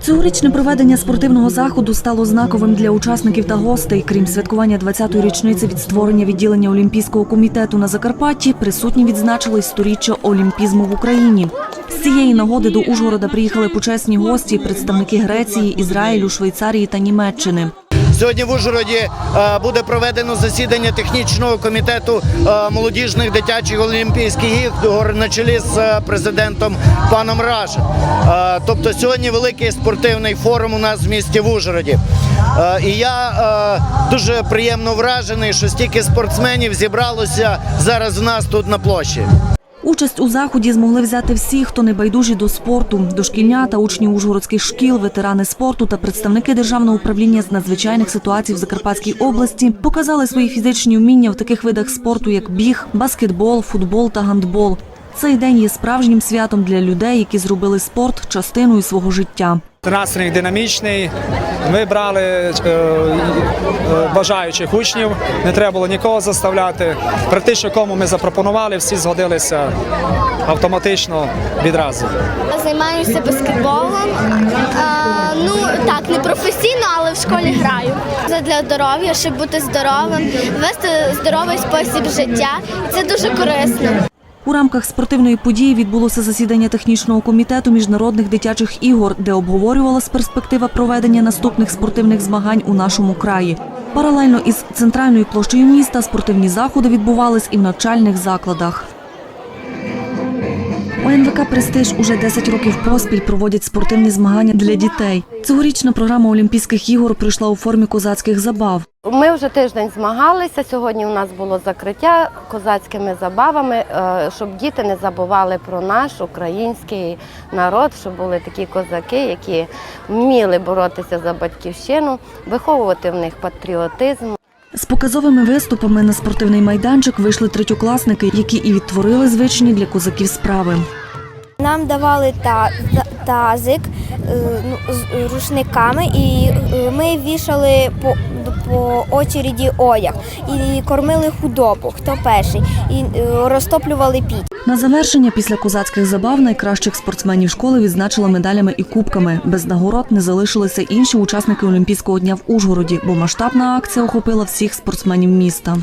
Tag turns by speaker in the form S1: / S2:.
S1: Цьогорічне проведення спортивного заходу стало знаковим для учасників та гостей. Крім святкування 20-ї річниці від створення відділення Олімпійського комітету на Закарпатті, присутні відзначили сторіччя олімпізму в Україні. З цієї нагоди до Ужгорода приїхали почесні гості, представники Греції, Ізраїлю, Швейцарії та Німеччини.
S2: Сьогодні в Ужгороді е, буде проведено засідання технічного комітету е, молодіжних дитячих олімпійських ігор на чолі з е, президентом паном Рашем. Е, Тобто сьогодні великий спортивний форум у нас в місті в Ужгороді. І я дуже приємно вражений, що стільки спортсменів зібралося зараз в нас тут на площі.
S1: Участь у заході змогли взяти всі, хто не байдужі до спорту. Дошкільнята, учні ужгородських шкіл, ветерани спорту та представники державного управління з надзвичайних ситуацій в Закарпатській області показали свої фізичні вміння в таких видах спорту, як біг, баскетбол, футбол та гандбол. Цей день є справжнім святом для людей, які зробили спорт частиною свого життя.
S3: Настрій динамічний. Ми брали е, е, бажаючих учнів, не треба було нікого заставляти. Практично кому ми запропонували, всі згодилися автоматично відразу.
S4: Займаюся баскетболом. А, ну так, не професійно, але в школі граю. Це для здоров'я, щоб бути здоровим, вести здоровий спосіб життя. І це дуже корисно.
S1: У рамках спортивної події відбулося засідання технічного комітету міжнародних дитячих ігор, де обговорювалась перспектива проведення наступних спортивних змагань у нашому краї. Паралельно із центральною площею міста спортивні заходи відбувались і в навчальних закладах. ОНВК Престиж уже 10 років поспіль проводять спортивні змагання для дітей. Цьогорічна програма Олімпійських ігор прийшла у формі козацьких забав.
S5: Ми вже тиждень змагалися. Сьогодні у нас було закриття козацькими забавами, е, щоб діти не забували про наш український народ, щоб були такі козаки, які вміли боротися за батьківщину, виховувати в них патріотизм.
S1: З показовими виступами на спортивний майданчик вийшли третьокласники, які і відтворили звичні для козаків справи.
S6: Нам давали та, та- тазик е, ну, з рушниками, і е, ми вішали по, по очереді одяг і кормили худобу, хто перший, і е, розтоплювали піч.
S1: На завершення після козацьких забав найкращих спортсменів школи відзначили медалями і кубками. Без нагород не залишилися інші учасники Олімпійського дня в Ужгороді, бо масштабна акція охопила всіх спортсменів міста.